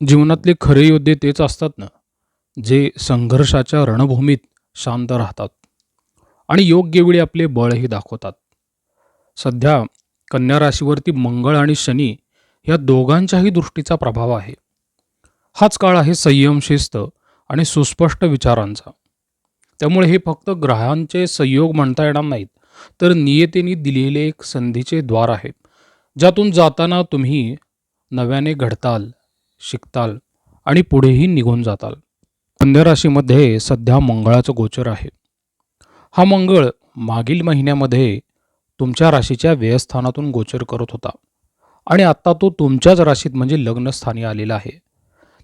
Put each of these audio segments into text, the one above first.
जीवनातले खरे योद्धे तेच असतात ना जे संघर्षाच्या रणभूमीत शांत राहतात आणि योग्य वेळी आपले बळही दाखवतात. सध्या कन्या राशीवरती मंगळ आणि शनी या दोघांच्याही दृष्टीचा प्रभाव आहे. हाच काळ आहे संयम शिस्त आणि सुस्पष्ट विचारांचा. त्यामुळे हे फक्त ग्रहांचे संयोग म्हणता येणार नाहीत तर नियतेने दिलेले एक संधीचे द्वार आहे ज्यातून जाताना तुम्ही नव्याने घडताल. शिकताल आणि पुढेही निघून जाताल. कन्या राशीमध्ये सध्या मंगळाचं गोचर आहे. हा मंगळ मागील महिन्यामध्ये तुमच्या राशीच्या व्ययस्थानातून गोचर करत होता आणि आत्ता तो तुमच्याच राशीत म्हणजे लग्नस्थानी आलेला आहे.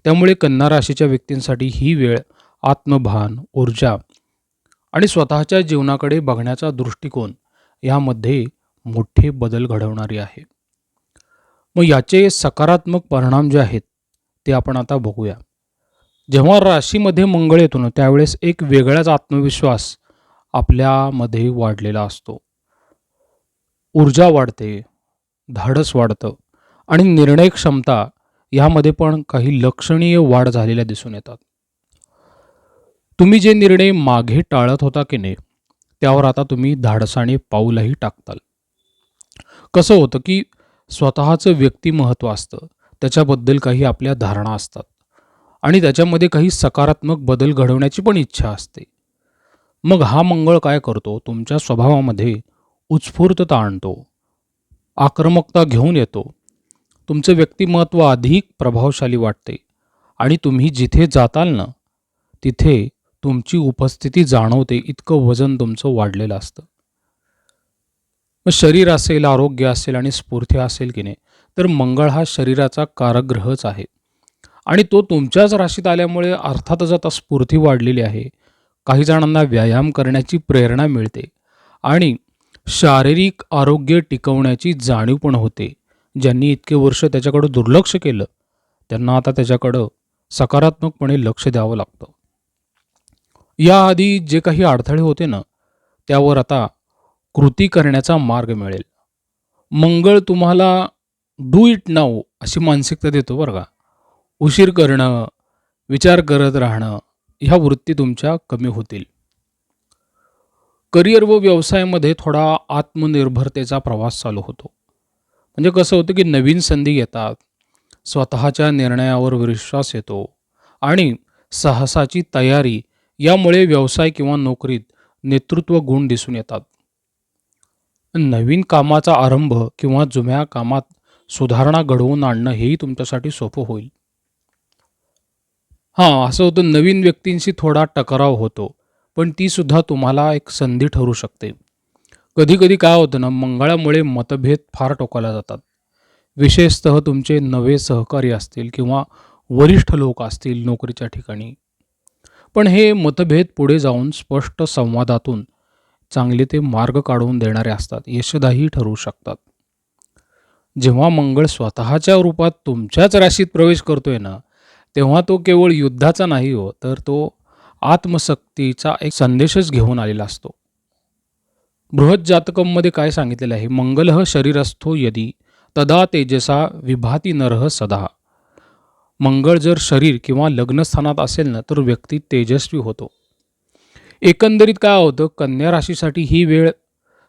त्यामुळे कन्या राशीच्या व्यक्तींसाठी ही वेळ आत्मभान ऊर्जा आणि स्वतःच्या जीवनाकडे बघण्याचा दृष्टिकोन यामध्ये मोठे बदल घडवणारी आहे. मग याचे सकारात्मक परिणाम जे आहेत ते आपण आता बघूया. जेव्हा राशीमध्ये मंगळ येतो ना त्यावेळेस एक वेगळाच आत्मविश्वास आपल्यामध्ये वाढलेला असतो. ऊर्जा वाढते धाडस वाढतं आणि निर्णय क्षमता यामध्ये पण काही लक्षणीय वाढ झालेल्या दिसून येतात. तुम्ही जे निर्णय मागे टाळत होता की नाही त्यावर आता तुम्ही धाडसाने पाऊलही टाकताल. कसं होतं की स्वतःचं व्यक्तिमहत्व असतं त्याच्याबद्दल काही आपल्या धारणा असतात. आणि त्याच्यामध्ये काही सकारात्मक बदल घडवण्याची पण इच्छा असते. मग हा मंगळ काय करतो? तुमच्या स्वभावामध्ये उत्स्फूर्तता आणतो. आक्रमकता घेऊन येतो. तुमचं व्यक्तिमत्व अधिक प्रभावशाली वाटते. आणि तुम्ही जिथे जाताल ना तिथे तुमची उपस्थिती जाणवते. इतकं वजन तुमचं वाढलेलं असतं. मग शरीर असेल आरोग्य असेल आणि स्फूर्ती असेल की नाही? तर मंगळ हा शरीराचा कारग्रहच आहे. आणि तो तुमच्याच राशीत आल्यामुळे अर्थातच आता स्फूर्ती वाढलेली आहे. काही जणांना व्यायाम करण्याची प्रेरणा मिळते आणि शारीरिक आरोग्य टिकवण्याची जाणीव पण होते. ज्यांनी इतके वर्ष त्याच्याकडं दुर्लक्ष केलं त्यांना आता त्याच्याकडं सकारात्मकपणे लक्ष द्यावं लागतं. याआधी जे काही अडथळे होते ना त्यावर आता कृती करण्याचा मार्ग मिळेल. मंगळ तुम्हाला डू इट नाऊ अशी मानसिकता देतो बरं का. उशीर करणं विचार करत राहणं ह्या वृत्ती तुमच्या कमी होतील. करिअर व व्यवसायामध्ये थोडा आत्मनिर्भरतेचा प्रवास चालू होतो. म्हणजे कसं होतं की नवीन संधी येतात स्वतःच्या निर्णयावर विश्वास येतो आणि साहसाची तयारी यामुळे व्यवसाय किंवा नोकरीत नेतृत्व गुण दिसून येतात. नवीन कामाचा आरंभ किंवा जुन्या कामात सुधारणा घडवून आणणं हेही तुमच्यासाठी सोपं होईल. हां असं होतं नवीन व्यक्तींशी थोडा टकराव होतो पण ती सुद्धा तुम्हाला एक संधी ठरू शकते. कधी कधी काय होतं ना मंगळामुळे मतभेद फार टोकाला जातात. विशेषतः तुमचे नवे सहकारी असतील किंवा वरिष्ठ लोक असतील नोकरीच्या ठिकाणी. पण हे मतभेद पुढे जाऊन स्पष्ट संवादातून चांगले ते मार्ग काढून देणारे असतात यशदाही ठरू शकतात. जेव्हा मंगळ स्वतःच्या रूपात तुमच्याच राशीत प्रवेश करतोय ना तेव्हा तो केवळ युद्धाचा नाही हो तर तो आत्मशक्तीचा एक संदेशच घेऊन आलेला असतो. बृहत जातकममध्ये काय सांगितलेलं आहे? मंगल शरीरस्थो यदी तदा तेजसा विभाती नरह सदा. मंगळ जर शरीर किंवा लग्नस्थानात असेल ना तर व्यक्ती तेजस्वी होतो. एकंदरीत काय होतं? कन्या राशीसाठी ही वेळ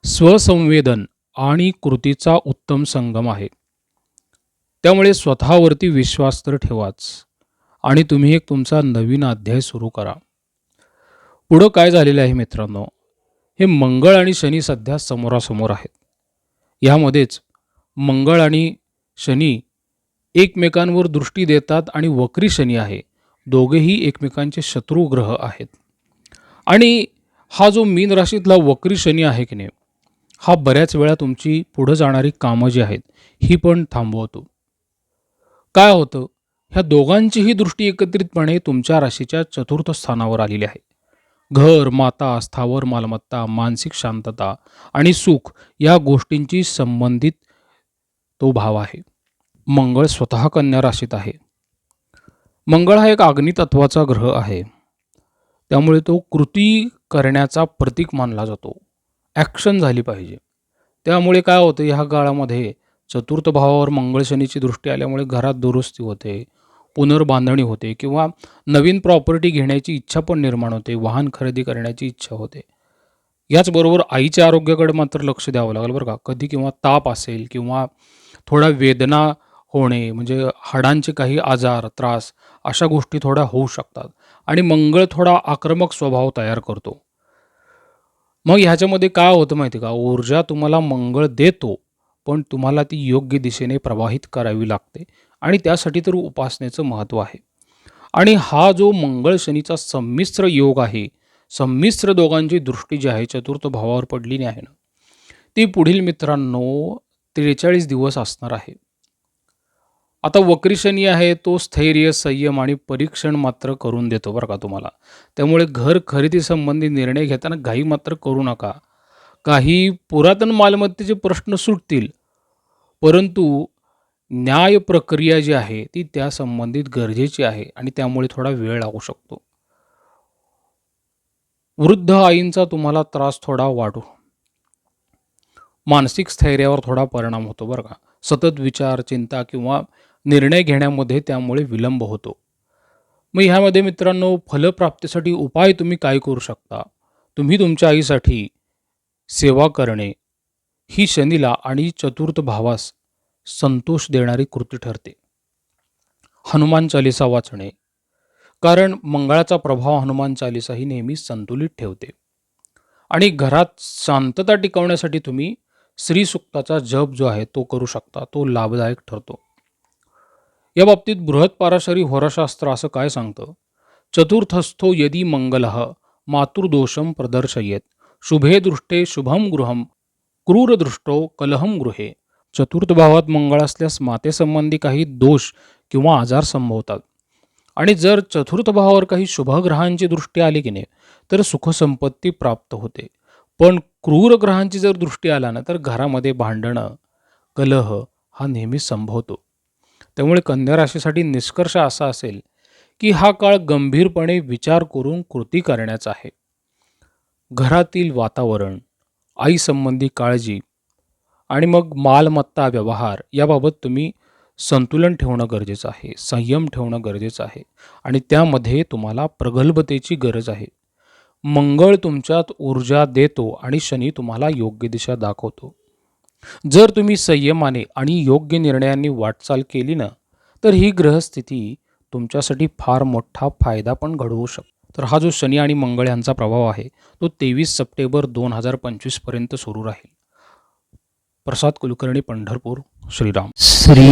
स्वसंवेदन आणि कृतीचा उत्तम संगम आहे. त्यामुळे स्वतःवरती विश्वास तर ठेवाच आणि तुम्ही एक तुमचा नवीन अध्याय सुरू करा. पुढं काय झालेलं आहे मित्रांनो? हे मंगळ आणि शनी सध्या समोरासमोर आहेत. यामध्येच मंगळ आणि शनी एकमेकांवर दृष्टी देतात आणि वक्री शनी आहे. दोघेही एकमेकांचे शत्रू ग्रह आहेत. आणि हा जो मीन राशीतला वक्री शनी आहे की नाही? हा बऱ्याच वेळा तुमची पुढं जाणारी कामं जी आहेत ही पण थांबवतो. काय होतं ह्या दोघांचीही दृष्टी एकत्रितपणे तुमच्या राशीच्या चतुर्थ स्थानावर आलेली आहे. घर माता स्थावर मालमत्ता मानसिक शांतता आणि सुख या गोष्टींची संबंधित तो भाव आहे. मंगळ स्वतः कन्या राशीत आहे. मंगळ हा एक अग्नितत्वाचा ग्रह आहे. त्यामुळे तो कृती करण्याचा प्रतीक मानला जातो. ॲक्शन झाली पाहिजे. त्यामुळे काय होतं ह्या काळामध्ये चतुर्थ भावावर मंगळशनीची दृष्टी आल्यामुळे घरात दुरुस्ती होते पुनर्बांधणी होते किंवा नवीन प्रॉपर्टी घेण्याची इच्छा पण निर्माण होते वाहन खरेदी करण्याची इच्छा होते. याचबरोबर आईच्या आरोग्याकडे मात्र लक्ष द्यावं लागेल बरं का. कधी किंवा ताप असेल किंवा थोडा वेदना होणे म्हणजे हाडांचे काही आजार त्रास अशा गोष्टी थोड्या होऊ शकतात. आणि मंगळ थोडा आक्रमक स्वभाव तयार करतो. मग ह्याच्यामध्ये काय होतं माहिती का? ऊर्जा तुम्हाला मंगळ देतो पण तुम्हाला ती योग्य दिशेने प्रवाहित करावी लागते आणि त्यासाठी तर उपासनेचं महत्त्व आहे. आणि हा जो मंगळ शनीचा संमिश्र योग आहे संमिश्र दोघांची दृष्टी जी आहे चतुर्थ भावावर पडलेली आहे ना ती पुढील मित्रांनो त्रेचाळीस दिवस असणार आहे. आता वक्री शनी आहे तो स्थैर्य संयम आणि परीक्षण मात्र करून देतो बरं का तुम्हाला. त्यामुळे घर खरेदी संबंधी निर्णय घेताना घाई मात्र करू नका. काही पुरातन मालमत्तेचे प्रश्न सुटतील परंतु न्याय प्रक्रिया जी आहे ती त्या संबंधित गरजेची आहे आणि त्यामुळे थोडा वेळ लागू शकतो. वृद्ध आईंचा तुम्हाला त्रास थोडा वाढू. मानसिक स्थैर्यावर थोडा परिणाम होतो बरं का. सतत विचार चिंता किंवा निर्णय घेण्यामध्ये त्यामुळे विलंब होतो. मग ह्यामध्ये मित्रांनो फलप्राप्तीसाठी उपाय तुम्ही काय करू शकता? तुम्ही तुमच्या आईसाठी सेवा करणे ही शनीला आणि चतुर्थ भावास संतोष देणारी कृती ठरते. हनुमान चालिसा वाचणे. कारण मंगळाचा प्रभाव हनुमान चालिसा ही नेहमी संतुलित ठेवते. आणि घरात शांतता टिकवण्यासाठी तुम्ही श्रीसुक्ताचा जप जो आहे तो करू शकता तो लाभदायक ठरतो. या बाबतीत बृहत पाराशरी होरशास्त्र असं काय सांगतं? चतुर्थस्थो यदी मंगल मातृदोषम प्रदर्शयेत शुभे दृष्टे शुभम गृहम क्रूरदृष्टो कलहम गृहे। चतुर्थ भावात मंगळ असल्यास मातेसंबंधी काही दोष किंवा आजार संभवतात. आणि जर चतुर्थ भावावर काही शुभग्रहांची दृष्टी आली की नाही तर सुखसंपत्ती प्राप्त होते. पण क्रूर ग्रहांची जर दृष्टी आला ना तर घरामध्ये भांडणं कलह हा नेहमी संभवतो. त्यामुळे कन्या राशीसाठी निष्कर्ष असा असेल की हा काळ गंभीरपणे विचार करून कृती करण्याचा आहे. घरातील वातावरण आईसंबंधी काळजी आणि मग मालमत्ता व्यवहार याबाबत तुम्ही संतुलन ठेवणं गरजेचं आहे संयम ठेवणं गरजेचं आहे आणि त्यामध्ये तुम्हाला प्रगल्भतेची गरज आहे. मंगळ तुमच्यात ऊर्जा देतो आणि शनी तुम्हाला योग्य दिशा दाखवतो. जर तुम्ही संयमाने आणि योग्य निर्णयांनी वाटचाल केली ना तर ही ग्रहस्थिती तुमच्यासाठी फार मोठा फायदा पण घडवू शकतो. तर हा जो शनी आणि मंगळ यांचा प्रभाव आहे तो तेवीस सप्टेंबर दोन हजार पंचवीसपर्यंत सुरू राहील. प्रसाद कुलकर्णी पंढरपूर श्रीराम. श्री